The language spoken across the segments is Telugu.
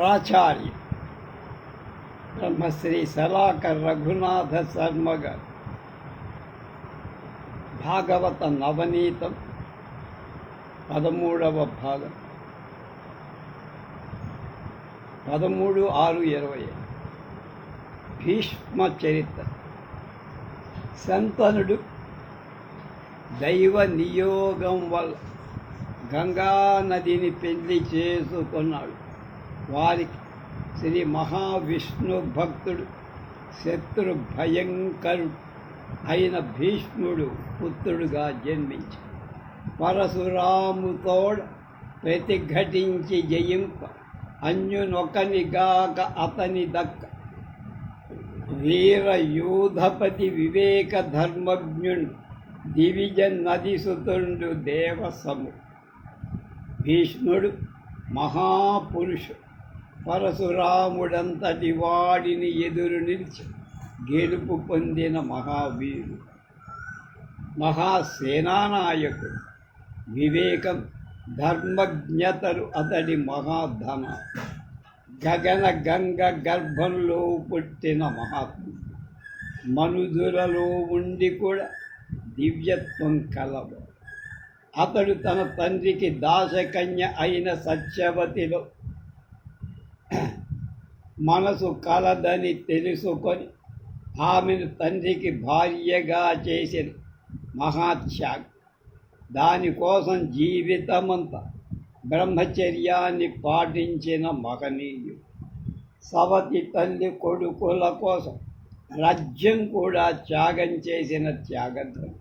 ప్రాచార్య బ్రహ్మశ్రీ సలాకర్ రఘునాథ శర్మ భాగవత నవనీతం పదమూడవ భాగం. పదమూడు ఆరు ఇరవై భీష్మ చరిత్ర శంతనుడు దైవ నియోగం వల్ల గంగా నదిని పెళ్ళి చేసుకున్నాడు. వారికి శ్రీ మహావిష్ణు భక్తుడు శత్రు భయంకరుడు అయిన భీష్ముడు పుత్రుడుగా జన్మించి పరశురాముతోడు ప్రతిఘటించి జయింప అన్యునొకనిగాక అతని దక్క. వీర యూధపతి వివేక ధర్మజ్ఞుడు దివిజ నది సుతుండు దేవసము భీష్ముడు మహాపురుషుడు. పరశురాముడంతటి వాడిని ఎదురు నిలిచి గెలుపు పొందిన మహావీరు మహాసేనానాయకుడు వివేకం ధర్మజ్ఞతలు అతడి మహాధన గగన గంగ గర్భంలో పుట్టిన మహాత్ముడు. మనుజులలో ఉండి కూడా దివ్యత్వం కలవ అతడు తన తండ్రికి దాసకన్య అయిన సత్యవతిలో మనసు కలదని తెలుసుకొని ఆమెను తండ్రికి భార్యగా చేసిన మహాత్యాగం. దానికోసం జీవితమంతా బ్రహ్మచర్యాన్ని పాటించిన మహనీయుడు. సవతి తల్లి కొడుకుల కోసం రాజ్యం కూడా త్యాగం చేసిన త్యాగధ్వం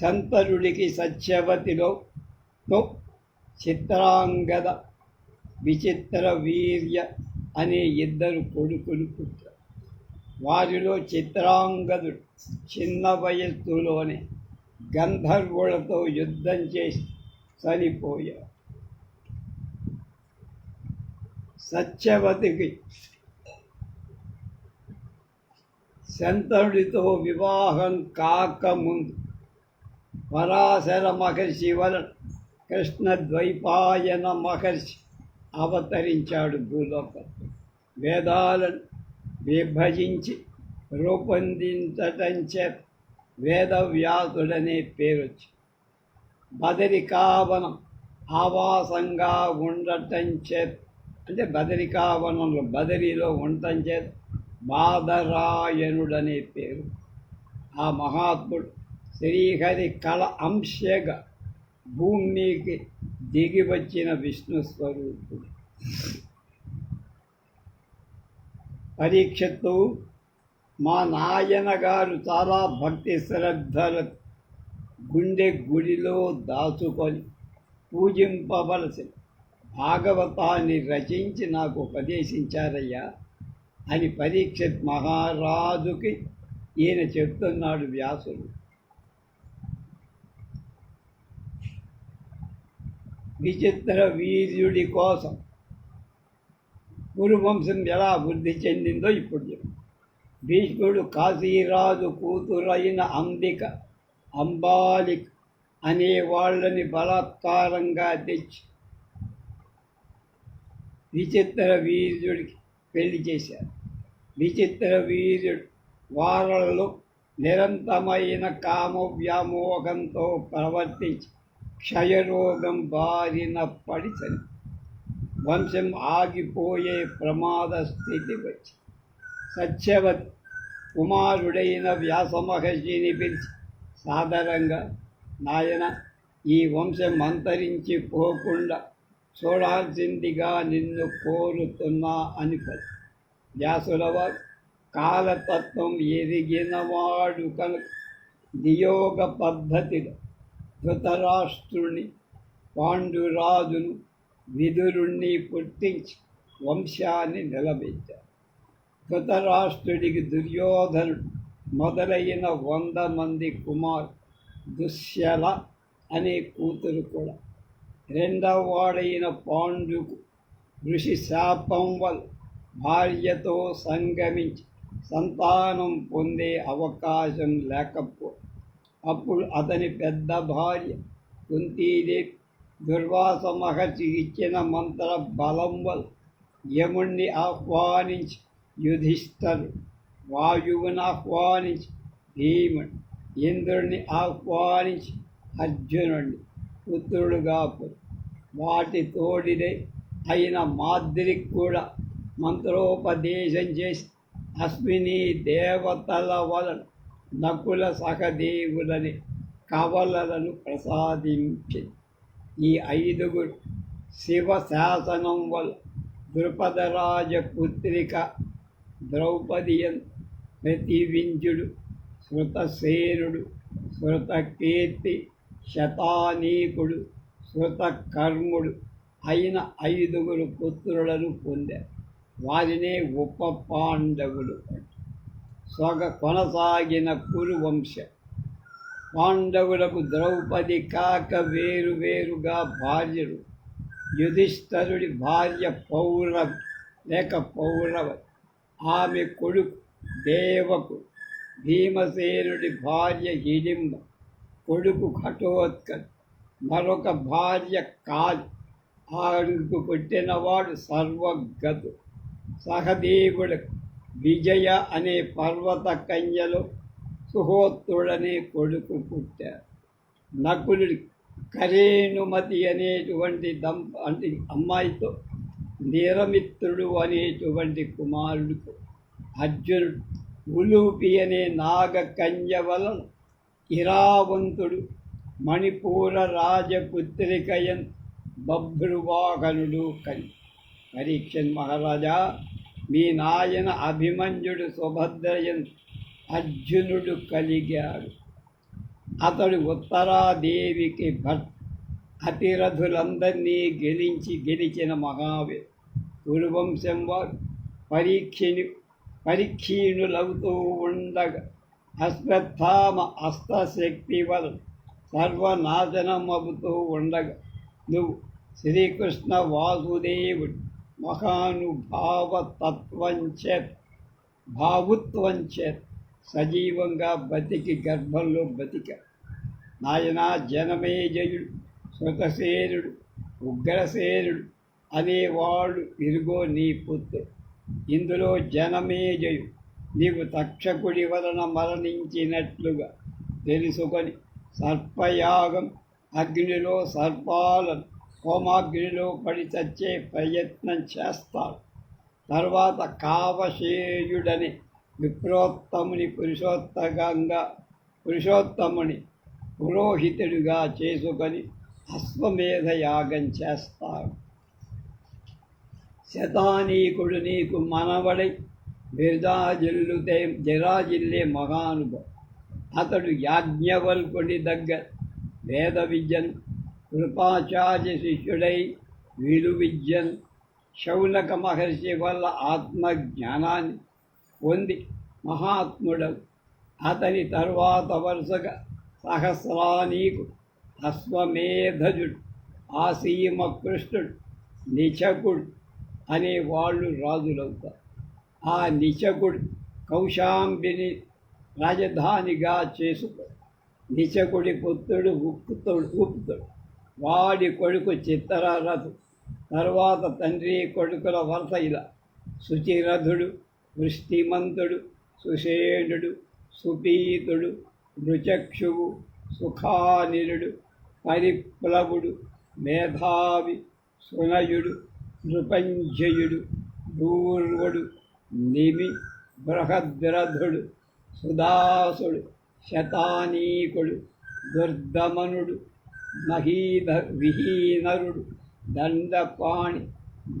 శంతరుడికి సత్యవతిలో తో చిత్రాంగద విచిత్ర వీర్య అనే ఇద్దరు కొడుకులు పుట్టారు. వారిలో చిత్రాంగదుడు చిన్న వయస్సులోనే గంధర్వులతో యుద్ధం చేసి చనిపోయాడు సత్యవతికి శంతనుడితో వివాహం కాకముందు పరాశర మహర్షి వలన కృష్ణ ద్వైపాయన మహర్షి అవతరించాడు భూలోకం. వేదాలను విభజించి రూపొందించటం చేత వేదవ్యాసుడనే పేరొచ్చి. బదరికావనం ఆవాసంగా ఉండటం చేత అంటే బదరికావనంలో బదరిలో ఉండటం చేత బాదరాయణుడనే పేరు. ఆ మహాత్ముడు శ్రీహరి కళ అంశగా భూమికి దిగి వచ్చిన విష్ణు స్వరూపుడు. పరీక్షతో మా నాయన గారు చాలా భక్తి శ్రద్ధలు గుండె గుడిలో దాచుకొని పూజింపవలసిన భాగవతాన్ని రచించి నాకు ఉపదేశించారయ్యా అని పరీక్షిత్ మహారాజుకి ఈయన చెప్తున్నాడు వ్యాసుడు. విచిత్ర వీర్యుడి కోసం గురువంశం ఎలా వృద్ధి చెందిందో ఇప్పుడు చెప్పు. భీష్ముడు కాశీరాజు కూతురైన అంబిక అంబాలిక్ అనే వాళ్ళని బలాత్కారంగా తెచ్చి విచిత్ర వీర్యుడికి పెళ్ళి చేశారు. విచిత్ర వీర్యుడు వారలలో నిరంతరమైన కామ వ్యామోహంతో ప్రవర్తించి క్షయరోగం బారిన పడి చని వంశం ఆగిపోయే ప్రమాద స్థితి వచ్చి సత్యవతి కుమారుడైన వ్యాసమహర్షిని పిలిచి సాధారణంగా నాయన ఈ వంశం అంతరించి పోకుండా చూడాల్సిందిగా నిన్ను కోరుతున్నా అని పది వ్యాసులవారు కాలతత్వం ఎరిగినవాడు కనుక నియోగ పద్ధతిలో ధృతరాష్ట్రుని పాండురాజును విదురుణ్ణి పుట్టించి వంశాన్ని నిలబెట్టారు. ధృతరాష్ట్రుడికి దుర్యోధనుడు మొదలైన వంద మంది కుమార్ దుశ్యల అనే కూతురు కూడా. రెండవ వాడైన పాండుకు ఋషి శాపం వల్ల భార్యతో సంగమించి సంతానం పొందే అవకాశం లేకపో అప్పుడు అతని పెద్ద భార్య కుంతీదేవి దుర్వాస మహర్షి ఇచ్చిన మంత్ర బలం వల్ల యముణ్ణి ఆహ్వానించి యుధిష్ఠరు. వాయువుని ఆహ్వానించి భీముడు ఇంద్రుడిని ఆహ్వానించి అర్జునుడిని పుత్రుడుగా వాటి తోడిదే అయిన మాద్రికి కూడా మంత్రోపదేశం చేసి అశ్విని దేవతల వలన నకుల సహదేవులని కవలలను ప్రసాదించింది. ఈ ఐదుగురు శివ శాసనం వల్ల ద్రుపదరాజ పుత్రిక ద్రౌపదియన్ ప్రతివింజుడు శృతసేనుడు శృతకీర్తి శతానీకుడు శృతకర్ముడు అయిన ఐదుగురు పుత్రులను పొందారు వారినే ఉప పాండవులు. సొగ కొనసాగిన కురువంశ. పాండవులకు ద్రౌపది కాక వేరు వేరుగా భార్యలు. యుధిష్ఠరుడి భార్య పౌరవ లేక పౌరవ ఆమె కొడుకు దేవకు. భీమసేనుడి భార్య హిడింబ కొడుకు ఘటోత్కచ్ మరొక భార్య కాల్ ఆడుకు పుట్టినవాడు సర్వగతు సహదేవుడు విజయ అనే పర్వత కన్యలో సుహోత్తుడనే కొడుకు పుట్టారు నకులుడు కరేణుమతి అనేటువంటి దంప అంటే అమ్మాయితో నిరమిత్రుడు అనేటువంటి కుమారుడుకు అర్జునుడు ఉలూపి అనే నాగకన్య వలన ఇరావంతుడు మణిపూర రాజపుత్రికయన్ బభ్రువాహనుడు కని పరీక్షన్ మహారాజా మీ నాయన అభిమన్యుడు సుభద్రయన్ అర్జునుడు కలిగాడు. అతడు ఉత్తరాదేవికి భట్ అతిరథులందరినీ గెలించి గెలిచిన మహావే కురువంశం వారు పరీక్షని పరీక్షీణులవుతూ ఉండగా అశ్వత్థామ అస్తశక్తి సర్వనాశనం అవుతూ ఉండగా నువ్వు శ్రీకృష్ణ వాసుదేవుడు మహానుభావ తత్వం చేత భావుత్వం చేత్ సజీవంగా బతికి గర్భంలో బతిక. నాయన జనమేజయుడు శృతసేనుడు ఉగ్రసేనుడు అనేవాడు ఇరుగో నీ పుత్రుడు ఇందులో జనమేజయు నీవు తక్షకుడి వలన మరణించినట్లుగా తెలుసుకొని సర్పయాగం అగ్నిలో సర్పాలను హోమాగ్నిలో పడి చచ్చే ప్రయత్నం చేస్తారు తర్వాత కావశేయుడని విప్రోత్తముని పురుషోత్తగంగా పురుషోత్తముని పురోహితుడిగా చేసుకొని అశ్వమేధ యాగం చేస్తారు శతానీకుడు నీకు మనవడై బిర్దాజిల్లుతే జరాజిల్లే మహానుభవం అతడు యాజ్ఞవల్కుడి దగ్గర వేద విద్యను కృపాచార్య శిష్యుడై విలు విద్యను శౌనక మహర్షి వల్ల ఆత్మజ్ఞానాన్ని పొంది మహాత్ముడవు అతని తరువాత వరుసగా సహస్రానీకు అశ్వమేధజుడు ఆసీమ కృష్ణుడు నిచకుడు అనే వాళ్ళు రాజులవుతారు. ఆ నిచకుడు కౌశాంబిని రాజధానిగా చేసుకో నిచకుడి పుత్రుడు ఉప్పుతుడు ఉప్పుతుడు. వాడి కొడుకు చిత్తరథు తర్వాత తండ్రి కొడుకుల వరస ఇలా. శుచిరథుడు వృష్టిమంతుడు సుషేణుడు సుపీతుడు నృచక్షువు సుఖానిరుడు పరిప్లవుడు మేధావి సునయుడు నృపంజయుడు దూర్వుడు నిమి బృహద్రథుడు సుదాసుడు శతానీకుడు దుర్దమనుడు మహీధ విహీనరుడు దండపాణి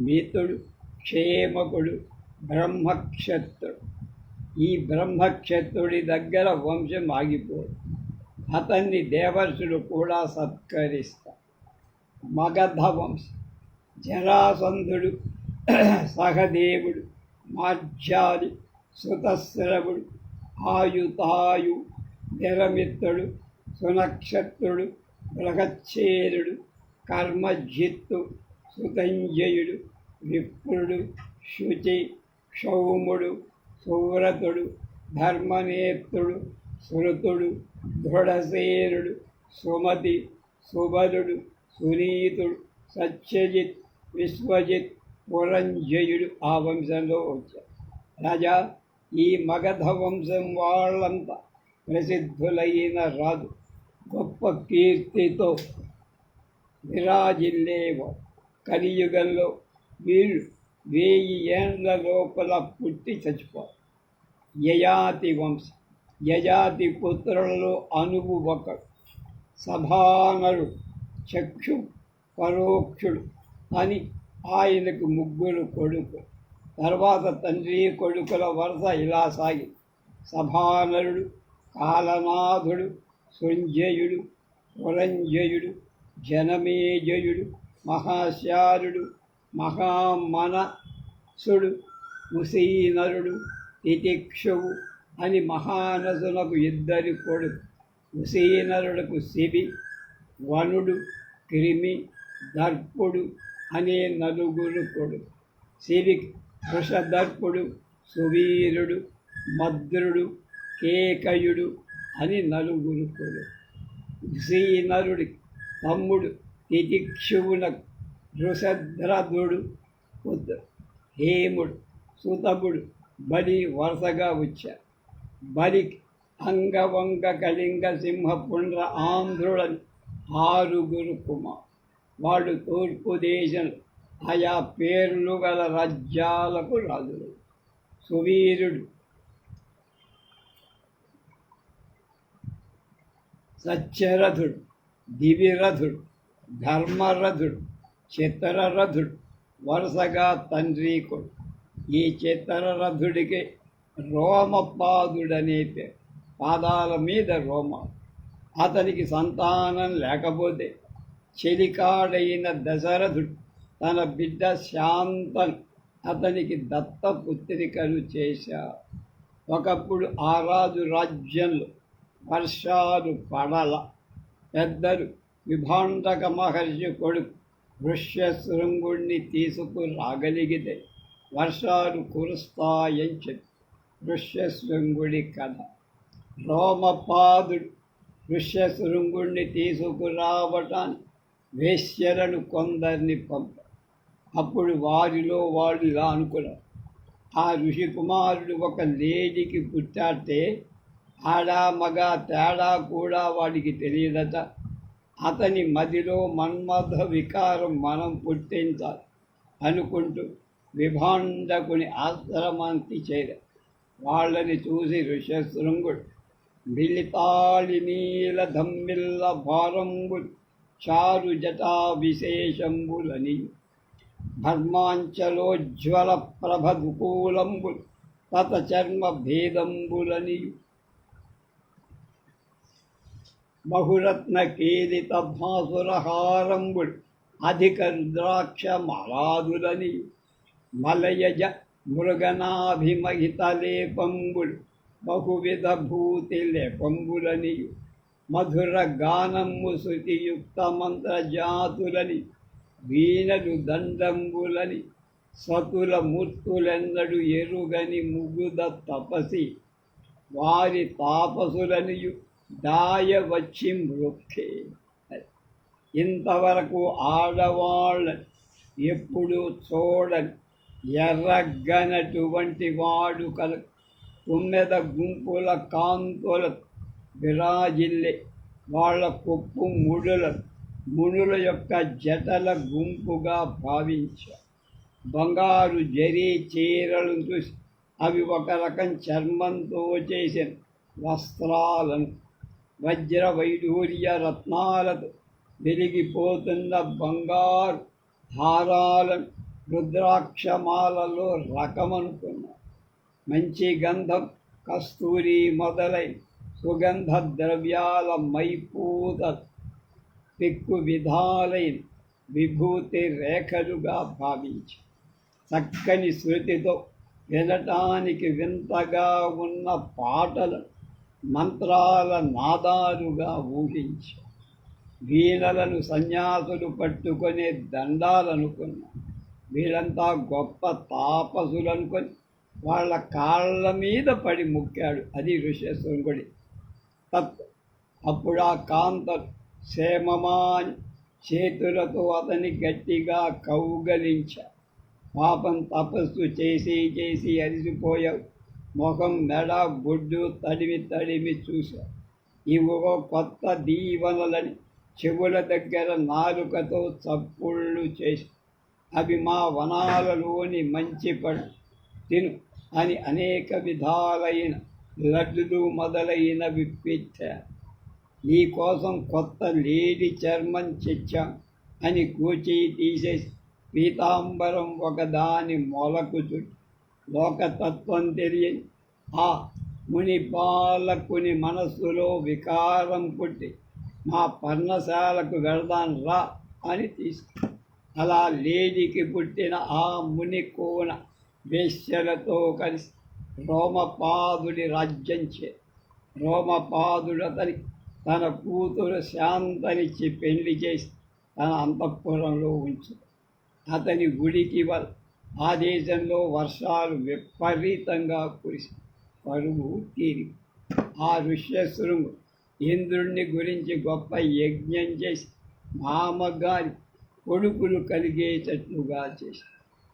మితుడు క్షేమకుడు బ్రహ్మక్షత్రుడు ఈ బ్రహ్మక్షత్రుడి దగ్గర వంశం ఆగిపోదు. అతన్ని దేవర్షులు కూడా సత్కరిస్తారు. మగధ వంశం. జరాసంధుడు సహదేవుడు మాధ్యాది సుతశ్రవుడు ఆయుతాయు నిరమిత్రుడు సునక్షత్రుడు బృహచ్చేరుడు కర్మజిత్తు సుతంజయుడు విప్రుడు శుచి క్షౌముడు సువ్రతుడు ధర్మనేత్రుడు శృతుడు దృఢసేనుడు సుమతి సుభరుడు సునీతుడు సత్యజిత్ విశ్వజిత్ పురంజయుడు ఆ వంశంలో వచ్చారు. రాజా ఈ మగధ వంశం వాళ్ళంతా ప్రసిద్ధులైన రాజు. గొప్ప కీర్తితో విరాజిల్లేవ కలియుగంలో వీళ్ళు వెయ్యి ఏండ్ల లోపల పుట్టి చచ్చిపోరు యయాతి వంశం. యజాతి పుత్రులలో అనువు ఒకడు. సభానరుడు చక్షు పరోక్షుడు అని ఆయనకు ముగ్గురు కొడుకు. తర్వాత తండ్రి కొడుకుల వరస ఇలా సాగింది. సభానరుడు కాలనాథుడు సుంజయుడు పురంజయుడు జనమేజయుడు మహాశారుడు మహామనసుడు ముసీనరుడు తితిక్షువు అని మహానసునకు ఇద్దరి కొడుకు. ముసీనరుడుకు శిబి వనుడు క్రిమి దర్పుడు అనే నలుగురు కొడుకు. శివికి వృషదర్పుడు సువీరుడు మద్రుడు కేకయుడు అని నలుగురు కొడుకు. శ్రీనరుడి తమ్ముడు తితిక్షువునకు వృషధ్రదుడు పుత్రుడు హేముడు సుతముడు బలి వరుసగా వచ్చా. బలికి అంగవంగ కళింగ సింహ పుండ్ర ఆంధ్రులని ఆరుగురు కుమార్ వాళ్ళు తూర్పు దేశం ఆయా పేర్లు గల రాజ్యాలకు రాజులు. సువీరుడు సత్యరథుడు దివిరథుడు ధర్మరథుడు చిత్రరథుడు వరుసగా తండ్రి కొడు. ఈ చిత్రరథుడికి రోమపాదుడనే పేరు. పాదాల మీద రోమ అతనికి సంతానం లేకపోతే చెలికాడైన దశరథుడు తన బిడ్డ శాంతన్ అతనికి దత్తపుత్రికలు చేశారు ఒకప్పుడు ఆ రాజు రాజ్యంలో వర్షాలు పడల. పెద్దలు విభాండక మహర్షి కొడుకు వృష్యశృంగుణ్ణి తీసుకురాగలిగితే వర్షాలు కురుస్తాయని చెప్పి వృష్యశృంగుడి కథ. రోమపాదుడు ఋష్యశృంగుణ్ణి తీసుకురావటాన్ని వేశ్యలను కొందరిని పంప. అప్పుడు వారిలో వాళ్ళు ఇలా అనుకున్నారు. ఆ ఋషి కుమారుడు ఒక లేడికి పుట్టాడితే ఆడా మగ తేడా కూడా వాడికి తెలియదట. అతని మదిలో మన్మథ వికారం మనం పుట్టించాలి అనుకుంటూ విభాండకుని ఆశ్రమానికి చేర. వాళ్ళని చూసి ఋషశృంగుడు మిలితాళి నీల ధమ్మిల్ల భారంబుల్ చారు జటా విశేషంబులని ధర్మాంచలోజ్వల ప్రభదుకూలంబుల్ తత చర్మ భేదంబులని బహురత్న కీలిత భాసురహారంబుల్ అధిక రుద్రాక్ష మలాదులని మలయజ మృగనాభిమహిత లేపంబుడు బహువిధ భూతి లేపంబులని మధుర గానము శృతియుక్త మంత్రజాతులని వీణలు దండంబులని సతుల మూర్తులెన్నడు ఎరుగని ముగుద తపసి వారి తాపసులనియు దాయ వచ్చి ఇంతవరకు ఆడవాళ్ళ ఎప్పుడు చూడని ఎర్రగ్గనటువంటి వాడు కల తుమ్మెద గుంపుల కాంతుల విరాజిల్లే వాళ్ళ కొప్పు ముడుల మునుల యొక్క జటల గుంపుగా భావించారు బంగారు జరీ చీరలు చూసి అవి ఒక రకం చర్మంతో చేసిన వస్త్రాలను వజ్ర వైఢూర్య రత్నాలతో వెలిగిపోతున్న బంగారు ధారాల రుద్రాక్షమాలలో రకమనుకున్నా. మంచి గంధం కస్తూరి మొదలై సుగంధ ద్రవ్యాల మైపూత పిక్కు విధాలైన విభూతి రేఖలుగా భావించి చక్కని శృతితో వినటానికి వింతగా ఉన్న పాటలు మంత్రాల నాదాలుగా ఊహించి. వీణలను సన్యాసులు పట్టుకునే దండాలనుకున్నా. వీళ్ళంతా గొప్ప తాపసులు అనుకొని వాళ్ళ కాళ్ళ మీద పడి ముక్కాడు. అది ఋషేశ్వరుడి తత్ అప్పుడు ఆ కాంత క్షేమమా చేతులతో అతని గట్టిగా కౌగలించా. పాపం తపస్సు చేసి చేసి అరిసిపోయావు. ముఖం మెడ బొడ్డు తడిమి తడిమి చూశా. ఇవో కొత్త దీవెనలని చెవుల దగ్గర నాలుకతో చప్పుళ్ళు చేసి అవి మా వనాలలోని మంచి పడు తిను అని అనేక విధాలైన లడ్డులు మొదలైనవి పెట్టా. నీ కోసం కొత్త లేడి చర్మం తెచ్చాం అని కూచి తీసేసి పీతాంబరం ఒకదాని మొలకు చుట్టూ లోకతత్వం తెలియని ఆ ముని బాలకుని మనస్సులో వికారం పుట్టి మా పర్ణశాలకు వెళదాను రా అని తీసుకు అలా లేడికి పుట్టిన ఆ ముని కోన వేశ్యలతో కలిసి రోమపాదుడి రాజ్యం చే రోమపాదుడతని తన కూతురు శాంతనిచ్చి పెళ్ళి చేసి తన అంతఃపురంలో ఉంచు అతని గుడికి వల్ల ఆ దేశంలో వర్షాలు విపరీతంగా కురిసి పరువు తీరి. ఆ ఋష్యశృంగు ఇంద్రుణ్ణి గురించి గొప్ప యజ్ఞం చేసి మామగారి కొడుకులు కలిగేటట్లుగా చేసి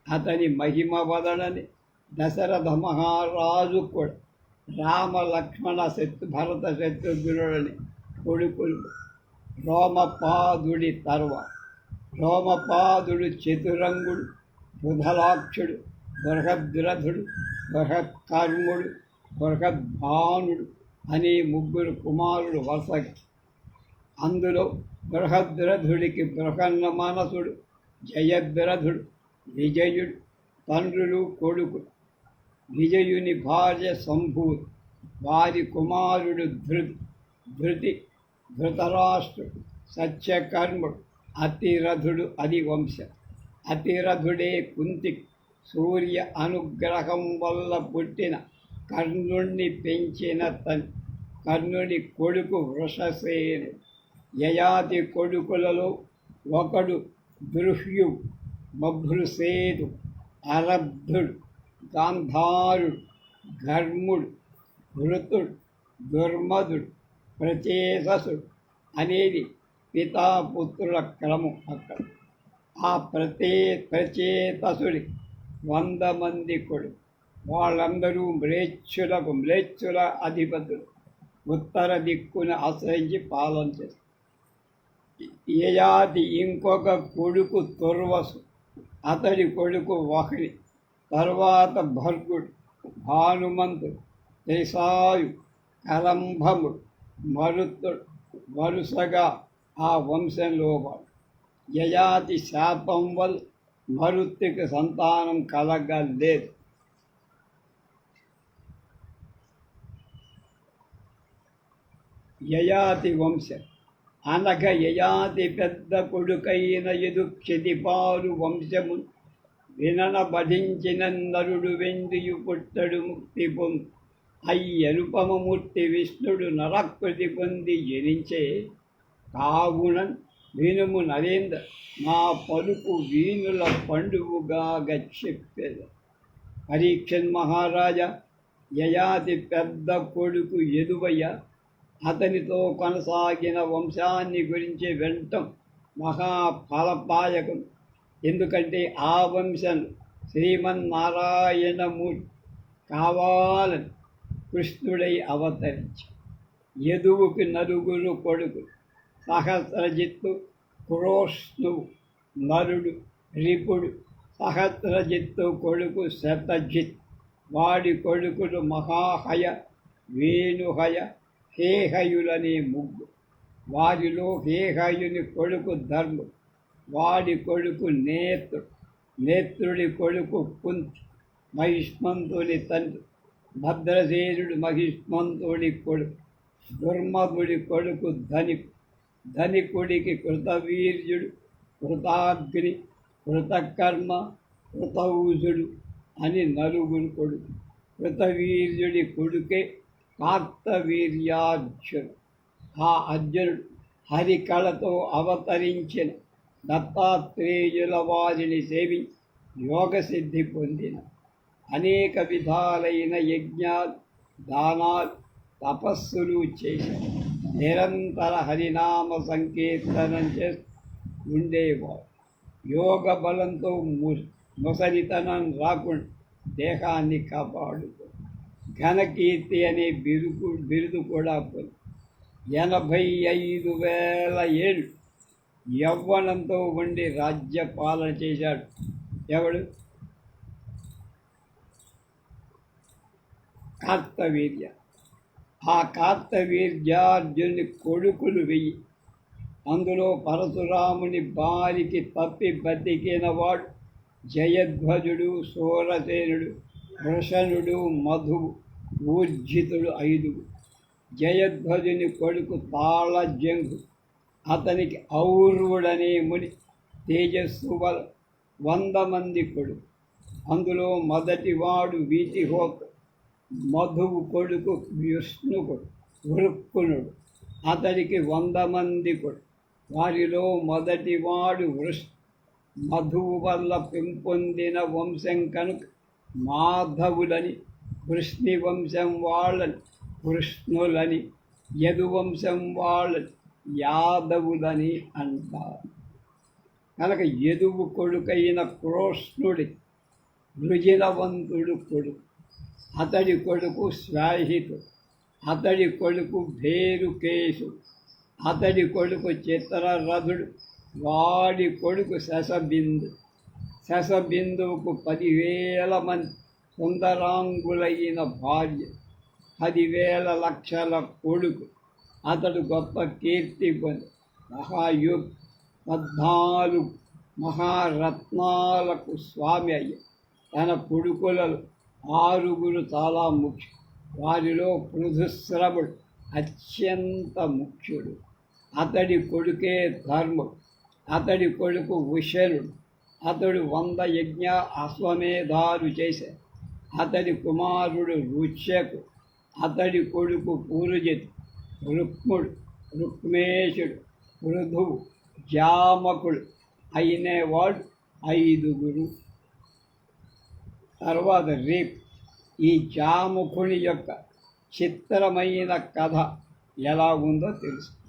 అతని మహిమ వదలని దశరథ మహారాజు కూడా రామ లక్ష్మణ శత్రు భరత శత్రుఘ్నుడని కొడుకులు రోమపాదుడి తర్వ రోమపాదుడు చతురంగుడు బృధలాక్షుడు బృహద్రథుడు బృహత్కర్ముడు బృహద్భానుడు అనే ముగ్గురు కుమారుడు వరుసగా అందులో బృహద్రథుడికి బృహన్న మనసుడు జయద్రథుడు విజయుడు తండ్రులు కొడుకు విజయుని భార్య సంభూతి వారి కుమారుడు ధృతి ధృతి ధృతరాష్ట్రుడు సత్యకర్ముడు అతిరథుడు అది వంశం అతిరథుడే కుంతి సూర్య అనుగ్రహం వల్ల పుట్టిన కర్ణుణ్ణి పెంచిన తన్ కర్ణుని కొడుకు వృషసేను యయాతి కొడుకులలో ఒకడు దృహ్యు బభ్రుసేదు అరబ్ధుడు గాంధారుడు ఘర్ముడు ఋతుడు దుర్మధుడు ప్రచేతసుడు అనేది పితాపుత్రుల క్రమం అక్కడ. ఆ ప్రతే ప్రచేతసుడి వంద మంది కొడుకు వాళ్ళందరూ మ్లేచ్చులకు మ్లేచ్చుల అధిపతులు. ఉత్తర దిక్కును ఆశ్రయించి పాలన చేస్తారు. ఏయాది ఇంకొక కొడుకు తుర్వసు అతడి కొడుకు వహ్ని తర్వాత భర్గుడు భానుమంతుడు దేశాయు కలంభముడు మరుతుడు వరుసగా ఆ వంశంలో వాడు. యయాతి శాపం వల్ మరుత్తికి సంతానం కలగలేదు. యయాతి వంశ అనగ యయాతి పెద్ద కొడుకైన ఎదుక్షితిపాలు వంశము వినన బధించిన నరుడు వెండియు పుట్టడు ముక్తి పొందు అయ్యనుపమమూర్తి విష్ణుడు నరకృతి పొంది జనించే కావునన్ వినుము నరేంద్ర మా పలుకు వీణుల పండువుగా చెప్పేది పరీక్షన్ మహారాజా యయాతి పెద్ద కొడుకు ఎదువయ్య అతనితో కొనసాగిన వంశాన్ని గురించి వినటం మహాఫలపాయకం ఎందుకంటే ఆ వంశం శ్రీమన్నారాయణమూర్తి కావాలని కృష్ణుడై అవతరించి యదువుకి నలుగురు కొడుకు సహస్రజిత్తు క్రోష్ణువు నరుడు రిపుడు సహస్రజిత్తు కొడుకు శతజిత్ వాడి కొడుకులు మహాహయ వేణుహయ హేహయులనే ముగ్గు. వారిలో హేహయుని కొడుకు ధర్ము వాడి కొడుకు నేత్రుడు నేత్రుడి కొడుకు కుంత్ మహిష్మంతుని తండ్రి భద్రసేనుడు మహిష్మంతుడి కొడుకు దుర్మధుడి కొడుకు ధనికు ధనికుడికి కృతవీర్యుడు కృతాగ్ని కృతకర్మ కృతౌజుడు అని నలుగురు కొడుకు. కృతవీర్యుడి కొడుకే కార్తవీర్యార్జునుడు ఆ అర్జునుడు హరికళతో అవతరించిన దత్తాత్రేయుల వారిని సేవి యోగసిద్ధి పొందిన అనేక విధాలైన యజ్ఞాలు దానాలు తపస్సులు చేశారు నిరంతర హరినామ సంకీర్తనం చేస్తూ ఉండేవాడు యోగ బలంతో ము ముసలితనం రాకుండా దేహాన్ని కాపాడుకో ఘనకీర్తి అనే బిరుకు బిరుదు కూడా పొంది. ఎనభై ఐదు వేల ఏళ్ళు యవ్వనంతో ఉండి రాజ్య పాలన చేశాడు. ఎవడు? కార్తవీర్య. ఆ కార్తవీర్యార్జుని కొడుకులు వెయ్యి. అందులో పరశురాముని బారికి తప్పి బతికినవాడు జయధ్వజుడు సూరసేనుడు వృషణుడు మధువు ఊర్జితుడు ఐదుగు. జయధ్వజుని కొడుకు తాళజంగు అతనికి ఔర్వుడనే ముని తేజస్సు వల వంద మంది కొడుకు. అందులో మొదటివాడు వీతిహోత మధువు కొడుకు విష్ణుకుడు వృక్కునుడు. అతడికి వంద మంది కొడు. వారిలో మొదటివాడు వృష్. మధువు వల్ల పెంపొందిన వంశం కనుక మాధవులని వృష్ణి వంశం వాళ్ళని కృష్ణులని యదువంశం వాళ్ళని యాదవులని అంటారు. కనుక యదువు కొడుకైన కృష్ణుడి వృజినవంతుడు కొడుకు. అతడి కొడుకు శ్వాహితుడు అతడి కొడుకు భేరుకేశు అతడి కొడుకు చిత్రరథుడు వాడి కొడుకు శశబిందు. శశబిందువుకు పదివేల మంది సుందరాంగులైన భార్య పదివేల లక్షల కొడుకు అతడు గొప్ప కీర్తి పొంది మహాయుగ్ పద్నాలుగు మహారత్నాలకు స్వామి అయ్య తన కొడుకులలో ఆరుగురు చాలా ముఖ్యం. వారిలో పృథుశ్రవుడు అత్యంత ముఖ్యుడు. అతడి కొడుకే ధర్ముడు అతడి కొడుకు ఉషరుడు అతడు వంద యజ్ఞ అశ్వమేధాలు చేశాడు అతడి కుమారుడు రుచ్యకు. అతడి కొడుకు పూరుజిత్ రుక్ముడు రుక్మేశుడు పృథువు జామకుడు. అయినవాడు ఐదుగురు. తర్వాత రేప్. ఈ జాముఖుని యొక్క చిత్రమైన కథ ఎలా ఉందో తెలుసు.